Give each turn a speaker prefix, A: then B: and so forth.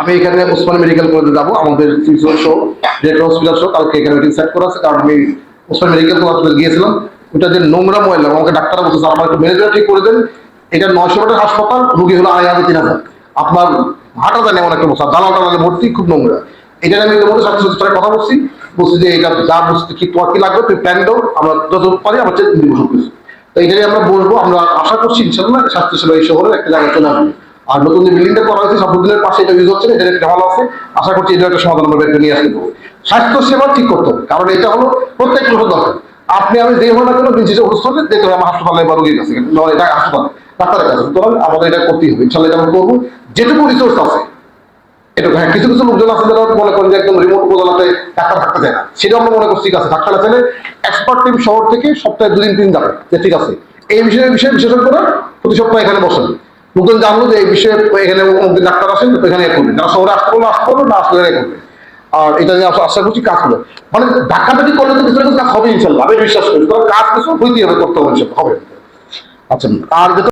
A: আমি এখানে ওসমান মেডিকেল কলেজে যাব, আমাদের সিজন শো ডিরেক্টর হসপিটাল শো কালকে এখানে মিটিং সেট করা আছে, কারণ আমি ওসমান মেডিকেল হসপিটাল গিয়েছিলাম। ওটা যে নোংরা ময়লা, আমাকে ডাক্তাররা বলছে স্যার আমার একটু ম্যানেজার ঠিক করে দেন। এটা নয়শো টাকার হাসপাতাল, রুগী হলো আড়াই হাজার তিন হাজার। আপনার হাঁটা যায় না এমন একটা বসা দালাল টালালে ভর্তি, খুব নোংরা। এটা আমি তোমাদের সাথে সাথে কথা বলছি বলছি যে এটা যা বুঝতে কি তোমার কি লাগবে? তুমি প্ল্যান দাও, আমরা যত পারি আমরা চেক দিব সব তো এটাই আমরা বলব আমরা আশা করছি ইনশাল্লাহ স্বাস্থ্য সেবা এই শহরে একটা জায়গায় চলে আসবে। আর নতুন যে বিল্ডিংটা করা হয়েছে সাবুদ্দিনের পাশে এটা ইউজ হচ্ছে না, একটা ঝামেলা আছে। আশা করছি এটা একটা সমাধান বের নিয়ে আসতে পারব। স্বাস্থ্য সেবা ঠিক করতে হবে কারণ এটা হলো প্রত্যেক লোকের দরকার। আপনি আমি যে হলো না কেন শেষে অসুস্থ হলে দেখতে হবে আমার হাসপাতালে বা রোগীর কাছে। এটা হাসপাতালে ডাক্তারের কাছে। সুতরাং আমাদের এটা করতেই হবে। ইনশাল্লাহ এটা আমরা করব। যেটুকু রিসোর্স আছে এটা হ্যাঁ কিছু কিছু লোকজন আছে যারা মনে করেন যে একদম রিমোট উপজেলাতে ডাক্তার থাকতে চায় না। সেটা আমরা মনে করছি ঠিক আছে ডাক্তার আছে এক্সপার্ট টিম শহর থেকে সপ্তাহে দুদিন তিন যাবে যে ঠিক আছে। এই বিষয়ে বিষয়ে বিশেষজ্ঞরা প্রতি সপ্তাহে এখানে বসেন। লোকজন জানলো যে এই বিষয়ে এখানে ডাক্তার আসেন এখানে করবে। যারা শহরে আসতে পারল আসতে পারল না আসলে করবে। আর এটা নিয়ে আশা- করছি কাজ হবে। মানে ধাক্কাধাক্কি করলে তো কিছু কাজ হবে ইনশাল্লাহ, আমি বিশ্বাস করি। কাজ কিছু হইতে হবে, করতে হবে হবে। আচ্ছা আর যেটা